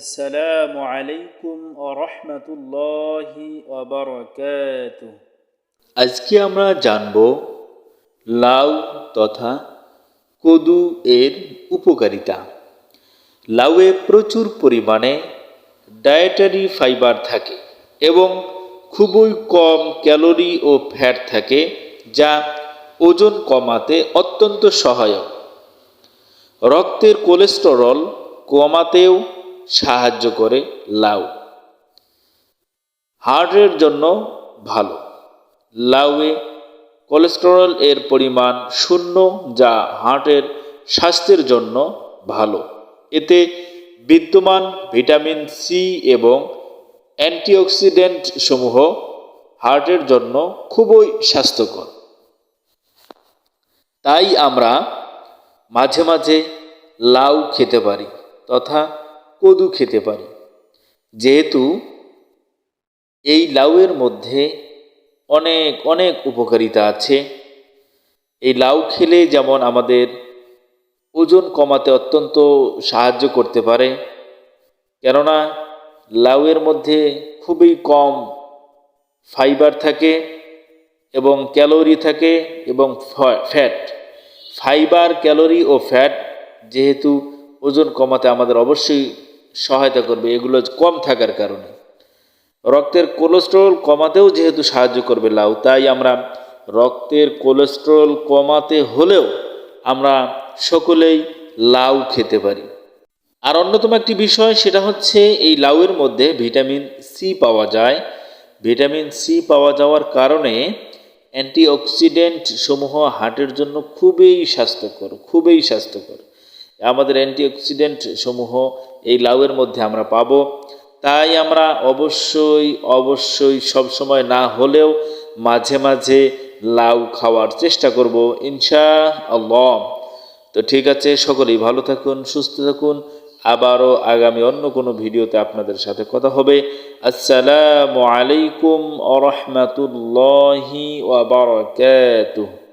আসসালামু আলাইকুম রহমতুল্লাহি আজকে আমরা জানব লাউ তথা কদু এর উপকারিতা। লাউয়ে প্রচুর পরিমাণে ডায়েটারি ফাইবার থাকে এবং খুবই কম ক্যালোরি ও ফ্যাট থাকে, যা ওজন কমাতে অত্যন্ত সহায়ক। রক্তের কোলেস্টেরল কমাতেও সাহায্য করে লাউ। হার্টের জন্য ভালো। লাউয়ে কোলেস্টেরল এর পরিমাণ শূন্য, যা হার্টের স্বাস্থ্যের জন্য ভালো। এতে বিদ্যমান ভিটামিন সি এবং অ্যান্টিঅক্সিডেন্ট সমূহ হার্টের জন্য খুবই স্বাস্থ্যকর। তাই আমরা মাঝে মাঝে লাউ খেতে পারি, তথা কদু খেতে পারি। যেহেতু এই লাউয়ের মধ্যে অনেক অনেক উপকারিতা আছে। এই লাউ খেলে যেমন আমাদের ওজন কমাতে অত্যন্ত সাহায্য করতে পারে। কেননা লাউয়ের মধ্যে খুবই কম ফাইবার থাকে এবং ক্যালোরি থাকে এবং ফ্যাট। ফাইবার, ক্যালোরি ও ফ্যাট যেহেতু ওজন কমাতে আমাদের অবশ্যই সহায়তা করবে, এগুলো কম থাকার কারণে। রক্তের কোলেস্ট্রল কমাতেও যেহেতু সাহায্য করবে লাউ, তাই আমরা রক্তের কোলেস্ট্রল কমাতে হলেও আমরা সকলেই লাউ খেতে পারি। আর অন্যতম একটি বিষয়, সেটা হচ্ছে এই লাউয়ের মধ্যে ভিটামিন সি পাওয়া যায়। ভিটামিন সি পাওয়া যাওয়ার কারণে অ্যান্টিঅক্সিডেন্ট সমূহ হার্টের জন্য খুবই স্বাস্থ্যকর খুবই স্বাস্থ্যকর। আমাদের অ্যান্টিঅক্সিডেন্ট সমূহ এই লাউয়ের মধ্যে আমরা পাবো। তাই আমরা অবশ্যই অবশ্যই সব সময় না হলেও মাঝে মাঝে লাউ খাওয়ার চেষ্টা করব ইনশা আল্লাহ তো ঠিক আছে, সকলেই ভালো থাকুন, সুস্থ থাকুন। আবারও আগামী অন্য কোনো ভিডিওতে আপনাদের সাথে কথা হবে। আসসালামু আলাইকুম আ রহমতুল্লাহি ওয়া বারাকাতুহু।